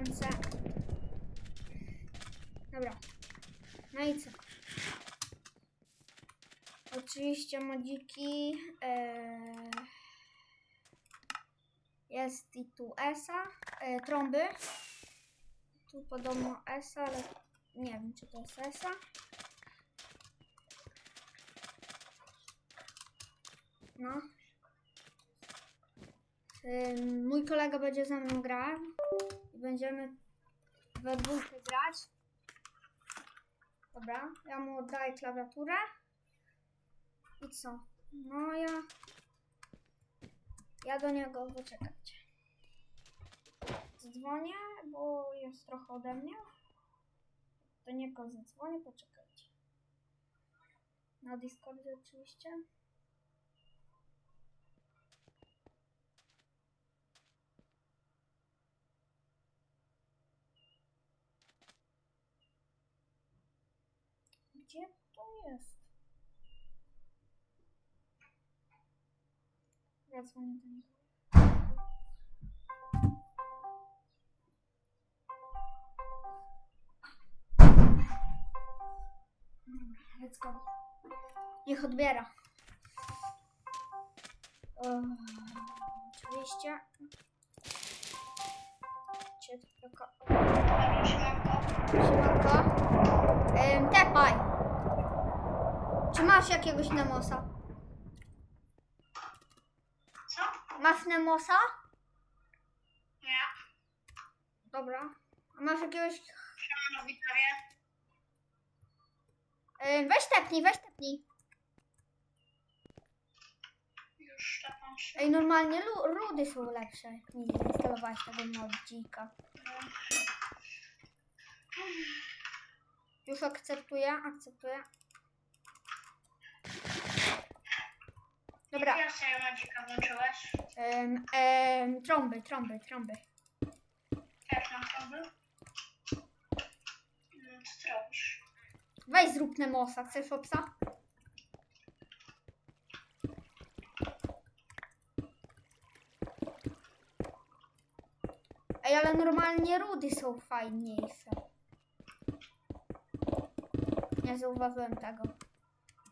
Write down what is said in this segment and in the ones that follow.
ręce. Dobra. No i co? Oczywiście modziki. E, jest i tu ESA. E, trąby. Tu podobno ESA, ale nie wiem czy to jest ESA. No. Mój kolega będzie ze mną grał i będziemy we dwójkę grać. Dobra, ja mu oddaję klawiaturę. I co? No ja... Ja do niego poczekajcie. Zadzwonię, bo jest trochę ode mnie. Do niego zadzwonię, poczekajcie. Na Discordzie oczywiście. Gdzie to jest? Ja dzwonię do niego. Let's go. Niech odbiera. Ehm, Oczywiście. Gdzie tylko... Siemanko. Tepaj. Czy masz jakiegoś Nemosa? Co? Masz Nemosa? Nie. Dobra. A masz jakiegoś... Siemano, widzowie. Ym, weź tepnij, weź tepnij. Już się. Ej, normalnie lu- rudy są lepsze. jak Nie instalowałeś tego modzika. Już akceptuję, akceptuję. Dobra. Ja sobie madzika włączyłeś. Ym, ym, trąby, trąby, trąby. Jak nam to był? No, co ty robisz? Weź zrób Nemosa, chcesz opsa? Ej, ale normalnie rudy są fajniejsze. Nie zauważyłem tego.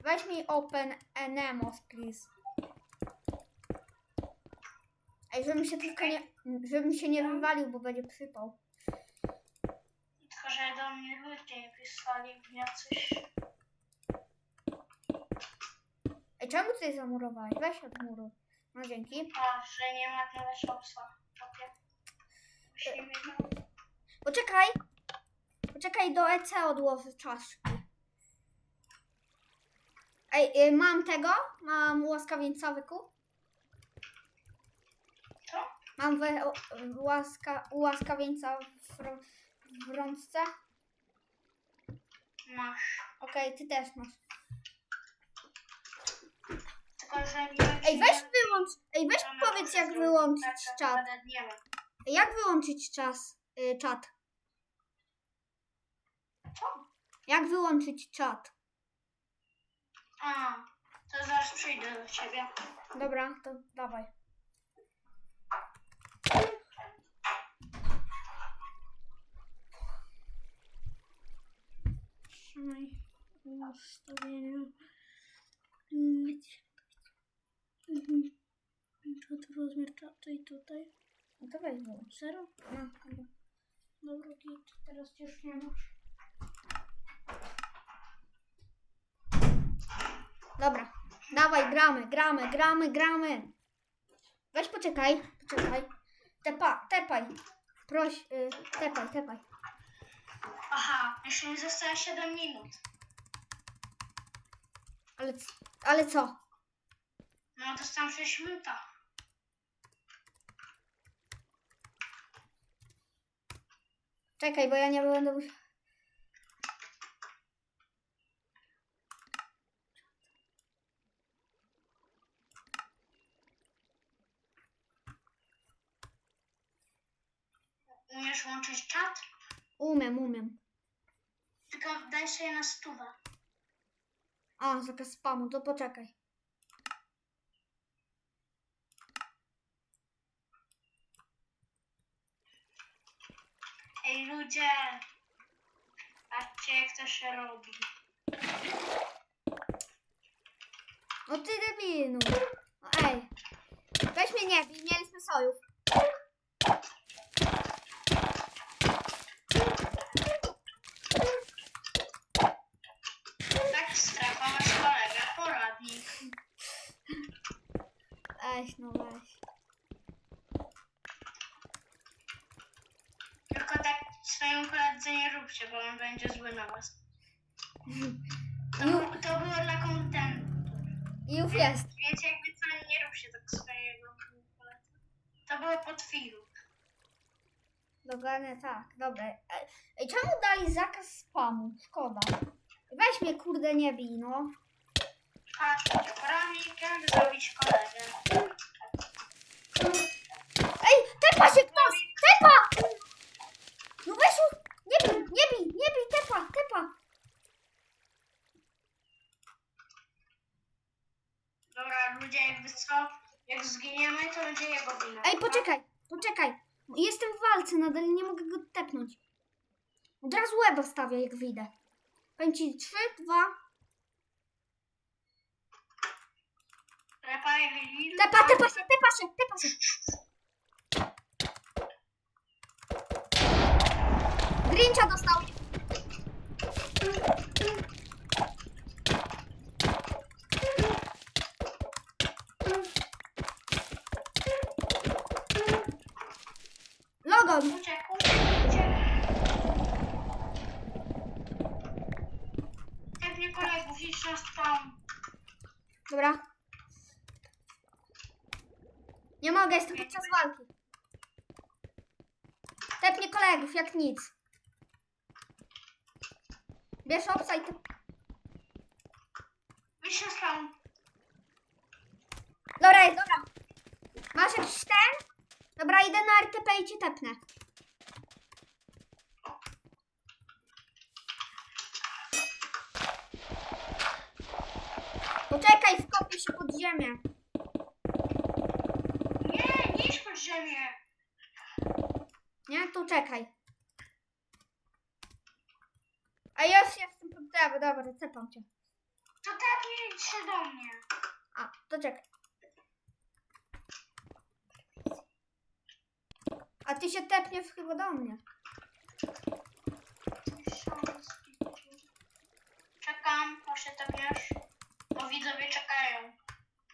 Weź mi open enemos, please. Ej, żebym się tylko nie... Żebym się nie wywalił, bo będzie przypał. Tylko, że do mnie ludzie pisali jacyś. Ej, czemu tutaj zamurowałeś? Weź od muru. No dzięki. A, że nie ma tyle. Takie. Musimy. Poczekaj. Poczekaj, do EC odłożę czaszki. Ej, y, mam tego? Mam łaskawieńca wykup? Mam we, o, łaska, łaskawieńca w, w rączce? Masz. Okej, ty też masz. Tylko, że nie Ej, weź wyłącz, ej, weź powiedz jak wyłączyć tak, czat. Nie wiem. Jak wyłączyć czas, y, czat? Co? Jak wyłączyć czat? A, to zaraz przyjdę do ciebie. Dobra, to dawaj. Trzymaj ustawienia. Mm. Mhm. To tu rozmiar czatu i tutaj. No to weź wyłącz. Zero? No, dobra. Dobra, git. Teraz już nie masz. Dobra. Dawaj, gramy, gramy, gramy, gramy. Weź poczekaj, poczekaj. Tepa, tepaj. Proś, y, tepaj, tepaj. Aha, jeszcze mi zostało 7 minut. Ale, c- ale co? No, dostałam 6 minut. Czekaj, bo ja nie będę musiał... Umiesz łączyć czat? Umiem, umiem. Tylko daj sobie na stówę. A, zakaz spamu, to poczekaj. ludzie! Patrzcie jak to się robi. No ty debilu. No ej. Weź mnie nie bij, mieliśmy sojusz. Tak strefa masz kolega, poradnik. Weź, no weź. Tylko tak swoją koledze nie róbcie, bo on będzie zły na was. To, Ju, to było dla kontentu. i już jest. Wiecie, jakby co, nie róbcie tak swojego koledze. To było pod film. Dokładnie tak, dobra. Ej, Ej, czemu dali zakaz spamu? Szkoda. Weź mnie, kurde, nie bij, no. Patrzcie, poradnik, jak zrobić kolegę. Tepa się ktoś! Tepa! No weź już! Nie bij, nie bij, nie bij, tepa, tepa. Dobra, ludzie, jakby co, jak zginiemy, to będzie jego wina. Ej, poczekaj, poczekaj. Jestem w walce nadal, nie mogę go tepnąć. Od razu łeba stawię, jak wyjdę. Powiem ci trzy, dwa. Lepa, Lili. Tepa, tepa się, tepa się, tepa się. Grincha dostał. Logon. Uciekł, uciekł. Jak nie kolegów, na spawn. Dobra. Nie mogę, jestem podczas walki. Tepnie kolegów, jak nic. Bierz. Idź na spawn. Dobra, jest, dobra. Masz jakiś ten? Dobra, idę na RTP i cię tepnę. Poczekaj, wkopię się pod ziemię. Nie, nie idź pod ziemię. Nie? To czekaj. A ja już jestem pod trawę, dobra, cepam cię. To tak idź się do mnie. A, to czekaj. A ty się tepniesz chyba do mnie. Czekam, aż się tepniesz. Bo widzowie czekają.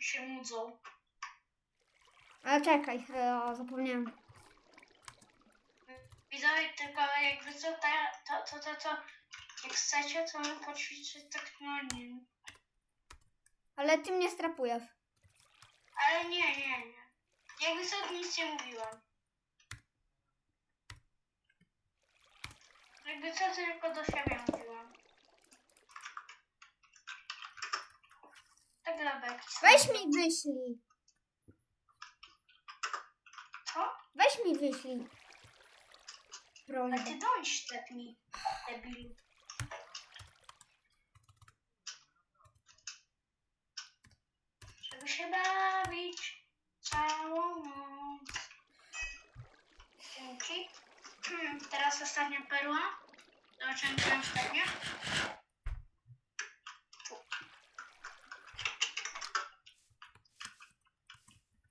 I się nudzą. Ale czekaj, e, zapomniałem. Widzowie tylko jakby co, to, to, to, to, to jak chcecie, to poćwiczyć tak nie wiem. Ale ty mnie strapujesz. Ale nie, nie, nie. Jakby co, nic nie mówiłam. Jakby co, tylko do siebie mówiłam. Tak dla beki. Weź mi wyślij. Co? Weź mi wyślij. A Prośbę. ty dość tepnij, debilu. Żeby się bawić całą noc. Dzięki. Hmm, teraz ostatnia perła. Zobaczymy, czy ją wstanie.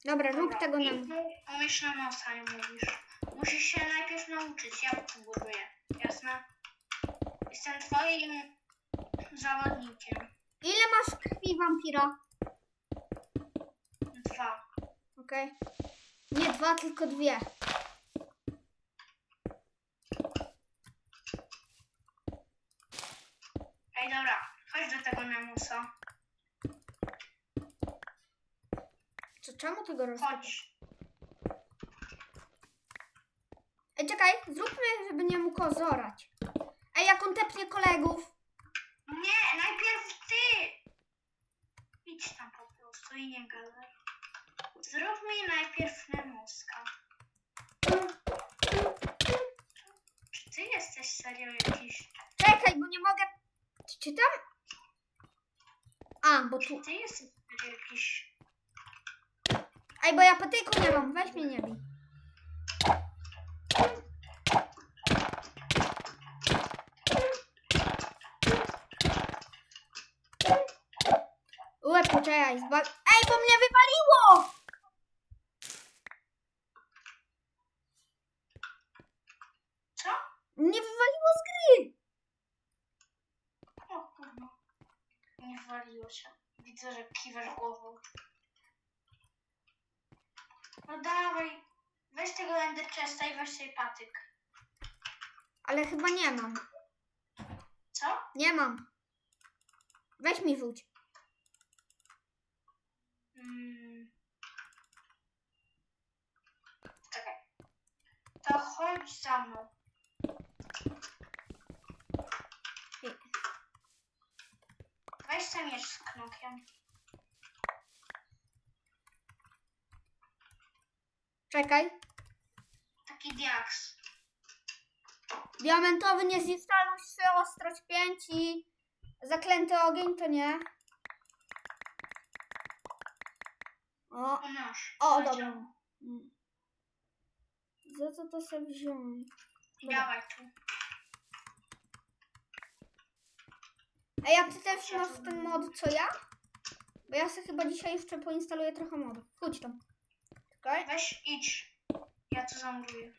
Dobra, rób tego na mnie. Umiesz na nosa, nie mówisz. Musisz się najpierw nauczyć, ja buduję. Jasne? Jestem twoim zawodnikiem. Ile masz krwi wampira? Okej. Nie dwa, tylko dwie. Ej, dobra, chodź do tego namusa. Co, czemu ty go rozkopiesz? Chodź. Ej, czekaj, zróbmy, żeby nie mógł ozorać. Ej, jak on tepnie kolegów. Nie, najpierw ty! Idź tam po prostu i nie gadaj. Zrób mi najpierw Nemuska. Czy ty jesteś serio jakiś? Czekaj, bo nie mogę. Czy Czytam? A, bo tu. Czy ty jesteś serio jakiś? Ej, bo ja patyku nie mam, weź mnie nie bij. Poczekaj. Ej, bo mnie wywaliło! Mnie wywaliło z gry! O kurwa. Nie waliło się. Widzę, że kiwasz głową. No dawaj. Weź tego Ender Chesta i weź sobie patyk. Ale chyba nie mam. Co? Nie mam. Weź mi rzuć. Mm. Czekaj. To chodź za mną. Ten miecz z knokiem. Czekaj. Taki diaks. Diamentowy niezniszczalność, ostrość 5 i zaklęty ogień to nie. O, O masz. o dobra. Mm. Za co to sobie wziąć? Dawaj tu. A ja ty też masz ten mod co ja? Bo ja sobie chyba dzisiaj jeszcze poinstaluję trochę modów. Chodź tam. Czekaj. Weź idź. Ja to zamuruję.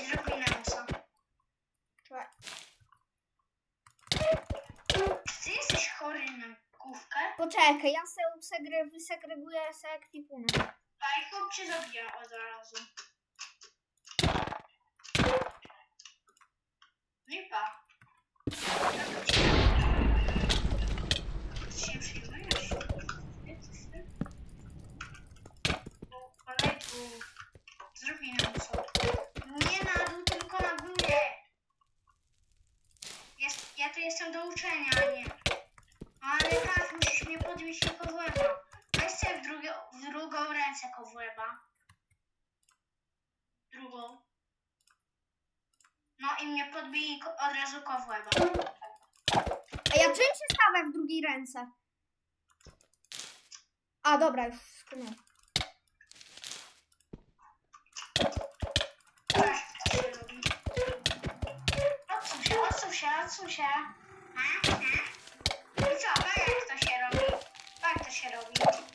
I zrobię Nemusa. Czekaj. Czy ty jesteś chory na główkę? Poczekaj, ja se segre, wysegreguję se ekwipunek. A i chłop cię zabija od razu. No i pa. Jak to ci- Ty się przyjmujesz? Nie, coś ty? O, kolegu. Zrobij nam co. Nie na dół, tylko na górę. Jest, ja tu jestem do uczenia, a nie. Ale tak, musisz mnie podbić do kowłeba. Weź sobie w, drugie, w drugą ręce kowłeba. Drugą. No i ko- od razu kowłeba. A ja czym się stawia w drugiej ręce? A dobra, już skumam. Patrz. Odsuń się, odsuń się, odsuń się. I co, a jak to się robi? Jak to się robi?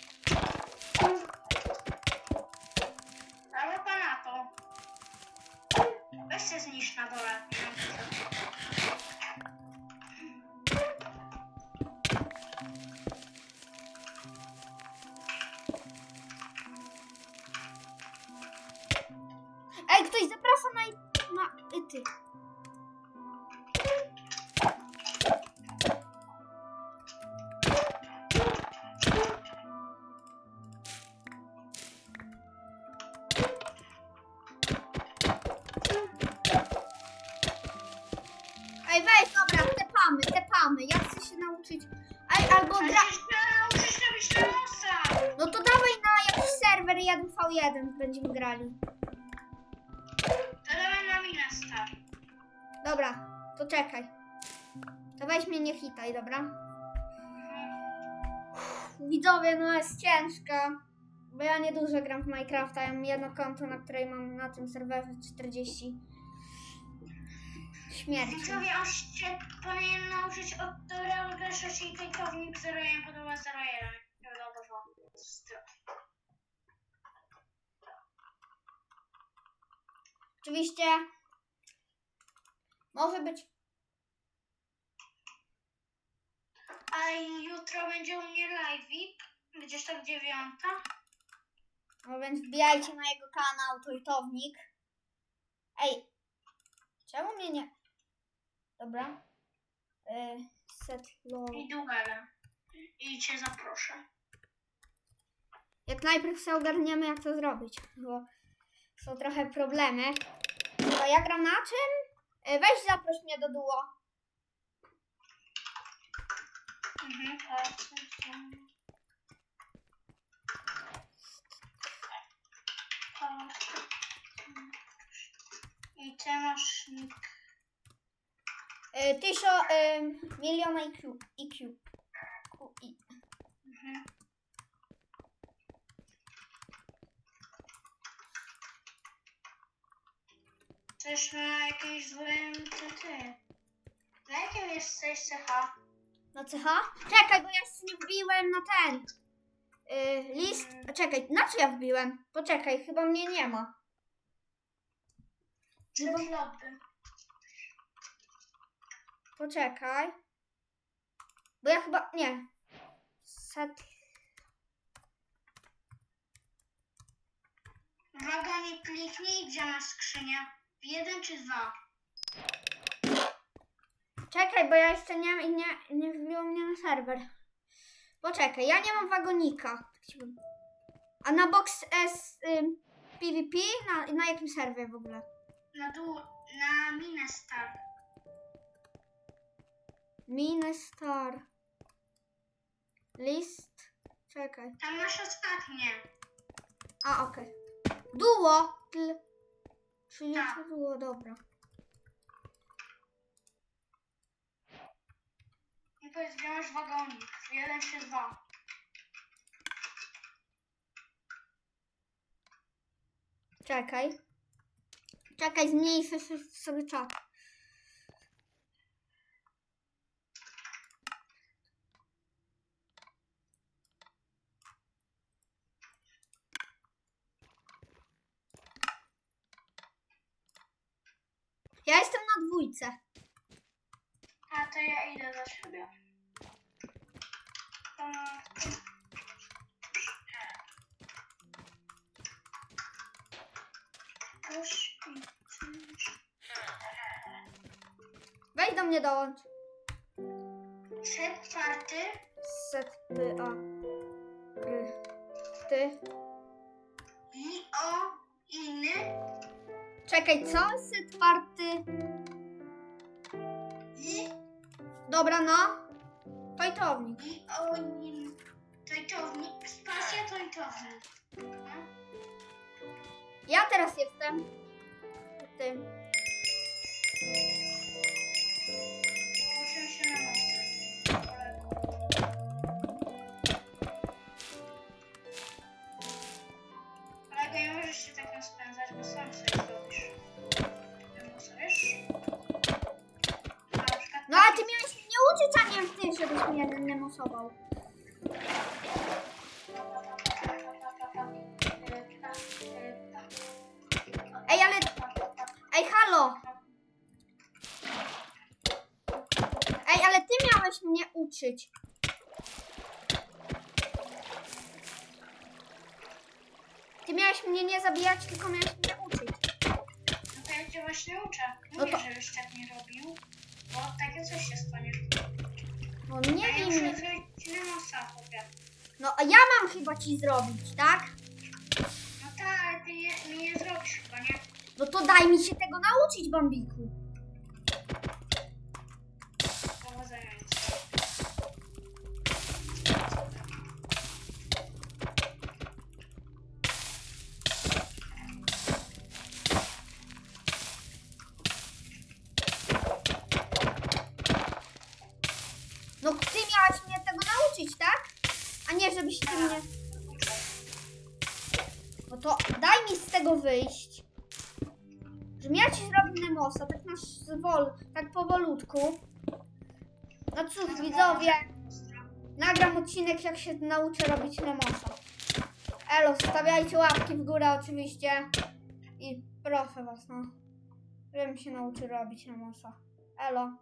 Ja chcę się nauczyć. Ej, albo gra... Nauczyć robić. No to dawaj na jakiś serwer 1v1 będziemy grali. To dawaj na minę star. Dobra, to czekaj. To weź mnie nie hitaj, dobra? Widzowie, no jest ciężko. Bo ja niedużo gram w Minecrafta. Ja mam jedno konto, na której mam na tym serwerze 40 śmierci. Widzowie, on się powinien nauczyć od Dorel Gresza, czyli klikownik 01 podoba 01. Wiadomo, Oczywiście może być. A jutro będzie u mnie live'ik, gdzieś tak dziewiąta. No więc wbijajcie na jego kanał Tojtownik. Ej, czemu mnie nie. Dobra. Y, set low. I duela. I cię zaproszę. Jak najpierw sobie ogarniemy, jak to zrobić, bo są trochę problemy. To ja gram na czym? Y, Weź zaproś mnie do duo. Mhm. I ty masz nick. Y, Tysio, y, miliona IQ. IQ. QI. Mhm. Coś na jakimś złym ty. Na jakim jesteś CH? Na CH? Czekaj, bo ja nie wbiłem na ten. Y, list. A Czekaj, na co ja wbiłem? Poczekaj, chyba mnie nie ma. Przed lobby. Poczekaj. Bo ja chyba. Nie. Set. Uwaga, nie kliknij, gdzie masz skrzynię. W jeden czy dwa? Czekaj, bo ja jeszcze nie, nie, nie wbiło mnie na serwer. Poczekaj, ja nie mam wagonika. Tak. A na box S ym, PvP? Na, na jakim serwie w ogóle? Na dół, na Minestar. Minestar. List. Czekaj. Tam masz ostatnie. A, okej. Duo. Tl. Czyli Tak. to duo, dobra. I powiedz, gdzie masz wagonik. Jeden czy dwa? Czekaj. Czekaj, zmniejszę sobie- sobie czat. Ja jestem dwójce. A to ja idę do siebie. Weź do mnie dołącz. Set czwarty. Set, ty, a. Ry. Ty. I o inny. Czekaj, co? Set party. Dobra, no. Fajtownik. i o inny. Tojtownik. Spacja tojtownik. Ja teraz jestem. Tym. Demosował. Ej, ale... Ej, halo! Ej, ale ty miałeś mnie uczyć. Ty miałeś mnie nie zabijać, tylko miałeś mnie uczyć. No to ja cię właśnie uczę. No Mówię, to- żebyś tak nie robił, bo takie coś się stanie. No nie ja wiem. muszę zrobić chłopie. No a ja mam chyba ci zrobić, tak? No tak, ale ty nie, mi nie zrobisz chyba, nie? No to daj mi się tego nauczyć, Bambiku. Ty mnie... No to daj mi z tego wyjść. Żebym ja ci zrobił Nemosa, tak na zwol, tak powolutku. No cóż, widzowie, nagram odcinek, jak się nauczę robić Nemosa. Elo, zostawiajcie łapki w górę oczywiście. I proszę was, no. Żebym się nauczył robić Nemosa. Elo.